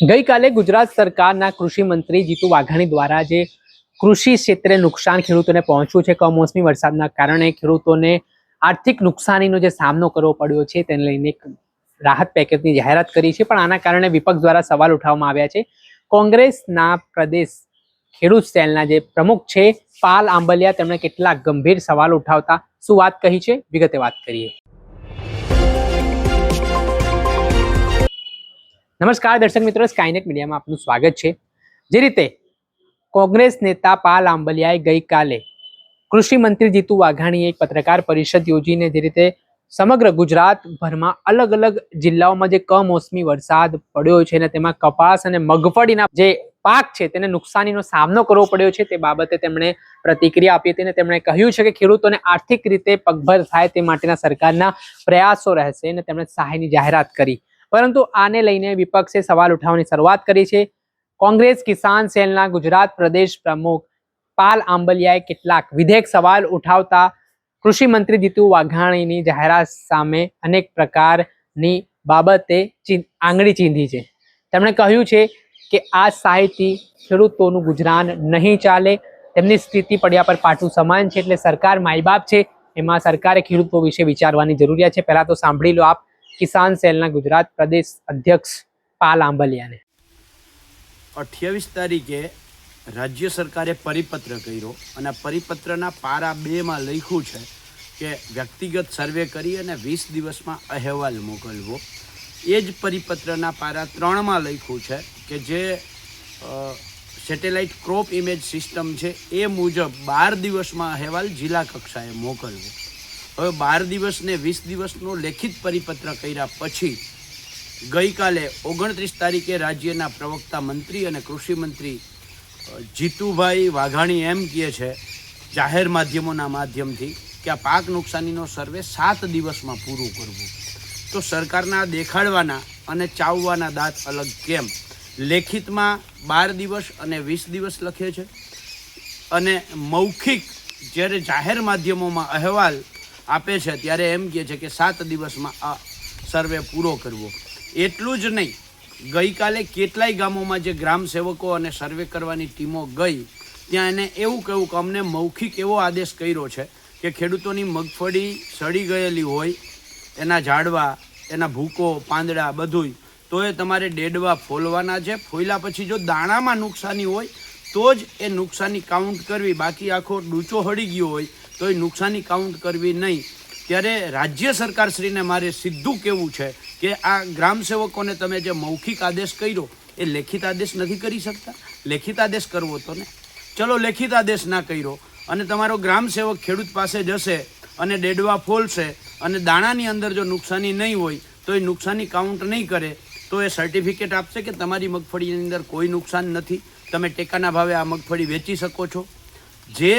ગઈકાલે ગુજરાત સરકારના કૃષિ મંત્રી જીતુ વાઘાણી દ્વારા જે કૃષિ ક્ષેત્રે નુકસાન ખેડૂતોને પહોંચ્યું છે, કમોસમી વરસાદના કારણે ખેડૂતોને આર્થિક નુકસાનીનો જે સામનો કરવો પડ્યો છે, તેને લઈને રાહત પેકેજની જાહેરાત કરી છે. પણ આના કારણે વિપક્ષ દ્વારા સવાલ ઉઠાવવામાં આવ્યા છે. કોંગ્રેસના પ્રદેશ ખેડૂત સેલના જે પ્રમુખ છે, પાલ આંબલિયા, તેમણે કેટલાક ગંભીર સવાલ ઉઠાવતા શું વાત કહી છે? વિગતે વાત કરીએ. નમસ્કાર દર્શક મિત્રો સ્કાયનેટ મીડિયામાં આપનું સ્વાગત છે. જે રીતે કોંગ્રેસ નેતા પાલ આંબલિયાએ ગઈકાલે કૃષિ મંત્રી જીતુ વાઘાણીએ એક પત્રકાર પરિષદ યોજીને જે રીતે સમગ્ર ગુજરાતભરમાં અલગ અલગ જિલ્લાઓમાં જે કમોસમી વરસાદ પડ્યો છે અને તેમાં કપાસ અને મગફળીના જે પાક છે તેને નુકસાનીનો સામનો કરવો પડ્યો છે તે બાબતે તેમણે પ્રતિક્રિયા આપી હતી અને તેમણે કહ્યું છે કે ખેડૂતોને આર્થિક રીતે પગભર થાય તે માટેના સરકારના પ્રયાસો રહેશે અને તેમણે સહાયની જાહેરાત કરી. પરંતુ આને લઈને વિપક્ષે સવાલ ઉઠાવવાની શરૂઆત કરી છે. કોંગ્રેસ કિસાન સેલના ગુજરાત પ્રદેશ પ્રમુખ પાલ આંબલિયાએ કેટલાક વિધેયક સવાલ ઉઠાવતા કૃષિ મંત્રી જીતુ વાઘાણીની જાહેરાત સામે અનેક પ્રકારની બાબતે આંગળી ચીંધી છે. તેમણે કહ્યું છે કે આ સાહિત્ય ખેડૂતોનું ગુજરાન નહીં ચાલે, તેમની સ્થિતિ પડ્યા પર પાટું સમાન છે એટલે સરકાર માયબાપ છે. એમાં સરકારે ખેડૂતો વિશે વિચારવાની જરૂરિયાત છે. પહેલાં તો સાંભળી લો આપ કિસાન સેલના ગુજરાત પ્રદેશ અધ્યક્ષ પાલ આંબલિયાને. અઠ્યાવીસ તારીખે રાજ્ય સરકારે પરિપત્ર કર્યો અને પરિપત્રના પારા બેમાં લખ્યું છે કે વ્યક્તિગત સર્વે કરી અને વીસ દિવસમાં અહેવાલ મોકલવો. એ જ પરિપત્રના પારા ત્રણમાં લખ્યું છે કે જે સેટેલાઇટ ક્રોપ ઇમેજ સિસ્ટમ છે એ મુજબ બાર દિવસમાં અહેવાલ જિલ્લા કક્ષાએ મોકલવો. હવે બાર દિવસ ને વીસ દિવસનો લેખિત પરિપત્ર કર્યા પછી ગઈકાલે ઓગણત્રીસ તારીખે રાજ્યના પ્રવક્તા મંત્રી અને કૃષિ મંત્રી જીતુભાઈ વાઘાણી એમ કહે છે જાહેર માધ્યમોના માધ્યમથી કે આ પાક નુકસાનીનો સર્વે સાત દિવસમાં પૂરું કરવું. તો સરકારના દેખાડવાના અને ચાવવાના દાંત અલગ કેમ? લેખિતમાં બાર દિવસ અને વીસ દિવસ લખે છે. અને મૌખિક જ્યારે જાહેર માધ્યમોમાં અહેવાલ આપે છે ત્યારે એમ કહે છે કે સાત દિવસમાં આ સર્વે પૂરો કરવો. એટલું જ નહીં. ગઈકાલે કેટલાય ગામોમાં જે ગ્રામ સેવકો અને સર્વે કરવાની ટીમો ગઈ, ત્યાં એને એવું કહ્યું કે અમને મૌખિક એવો આદેશ કર્યો છે કે ખેડૂતોની મગફળી સડી ગયેલી હોય, એના ઝાડવા, એના ભૂકો, પાંદડા બધુંય તો એ તમારે ડેડવા ફોલવાના છે. ફોલ્યા પછી જો દાણામાં નુકસાની હોય, તો જ એ નુકસાની કાઉન્ટ કરવી. બાકી આખો ડૂચો હળી ગયો હોય તો એ નુકસાની કાઉન્ટ કરવી નહીં. ત્યારે રાજ્ય સરકારશ્રીને મારે સીધું કહેવું છે કે આ ગ્રામ સેવકોને તમે જે મૌખિક આદેશ કર્યો, એ લેખિત આદેશ નથી કરી શકતા? લેખિત આદેશ કરવો તો ને? ચલો લેખિત આદેશ ના કર્યો અને તમારો ગ્રામ સેવક ખેડૂત પાસે જશે અને ડેડવા ફોલશે અને દાણાની અંદર જો નુકસાની નહીં હોય તો એ નુકસાની કાઉન્ટ નહીં કરે, તો એ સર્ટિફિકેટ આપશે કે તમારી મગફળીની અંદર કોઈ નુકસાન નથી. તમે ટેકાના ભાવે આ મગફળી વેચી શકો છો. જે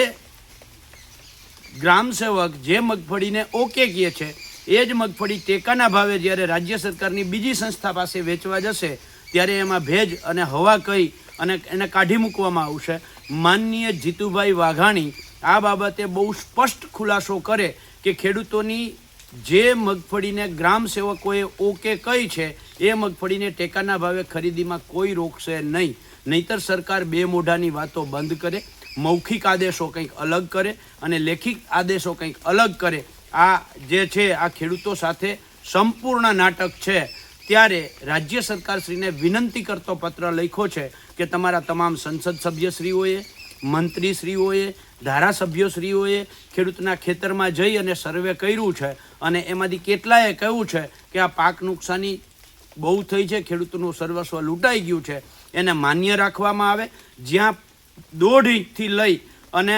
ગ્રામ સેવક જે મગફળીને ઓકે કહે છે, એ જ મગફળી ટેકાના ભાવે જ્યારે રાજ્ય સરકારની બીજી સંસ્થા પાસે વેચવા જશે, ત્યારે એમાં ભેજ અને હવા કઈ અને એને કાઢી મૂકવામાં આવશે. માનનીય જીતુભાઈ વાઘાણી આ બાબતે બહુ સ્પષ્ટ ખુલાસો કરે કે ખેડૂતોની જે મગફળીને ગ્રામ સેવકોએ ઓકે કઈ છે, એ મગફળીને ટેકાના ભાવે ખરીદીમાં કોઈ રોકશે નહીં. નહીતર સરકાર બે મોઢાની વાતો બંધ કરે. મૌખિક આદેશો કંઈક અલગ કરે અને લેખિત આદેશો કંઈક અલગ કરે. આ જે છે, આ ખેડૂતો સાથે સંપૂર્ણ નાટક છે. ત્યારે રાજ્ય સરકારશ્રીને વિનંતી કરતો પત્ર લખ્યો છે કે તમારા તમામ સંસદ સભ્યશ્રીઓએ, મંત્રીશ્રીઓએ, ધારાસભ્યશ્રીઓએ ખેડૂતના ખેતરમાં જઈ અને સર્વે કર્યું છે. અને એમાંથી કેટલાએ કહ્યું છે કે આ પાક નુકસાની બહુ થઈ છે, ખેડૂતનું સર્વસ્વ લૂંટાઈ ગયું છે. એને માન્ય રાખવામાં આવે. જ્યાં દોઢ ઇંચથી લઈ અને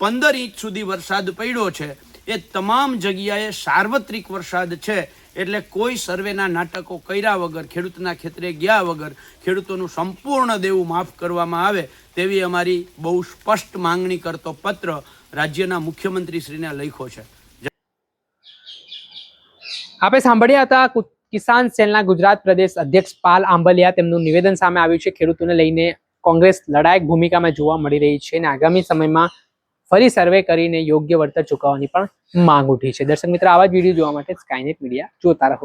પંદર ઇંચ સુધી વરસાદ પડ્યો છે. એ તમામ જગ્યાએ સાર્વત્રિક વરસાદ છે. એટલે કોઈ સર્વેના નાટકો કર્યા વગર, ખેડૂતના ખેતરે ગયા વગર, ખેડૂતોનું સંપૂર્ણ દેવું માફ કરવામાં આવે તેવી અમારી બહુ સ્પષ્ટ માંગણી કરતો પત્ર રાજ્યના મુખ્યમંત્રીશ્રીને લખ્યો છે. આપણે સાંભળ્યા હતા કિસાન સેલના ગુજરાત પ્રદેશ અધ્યક્ષ પાલ આંબલિયા તેમનું નિવેદન સામે આવ્યું છે. ખેડૂતોને લઈને કોંગ્રેસ લડાયક ભૂમિકામાં જોવા મળી રહી છે અને આગામી સમયમાં ફરી સર્વે કરીને યોગ્ય વળતર ચૂકવવાની પણ માંગ ઉઠી છે. દર્શક મિત્ર, આવા જ વીડિયો જોવા માટે સ્કાયનેટ મીડિયા જોતા રહો.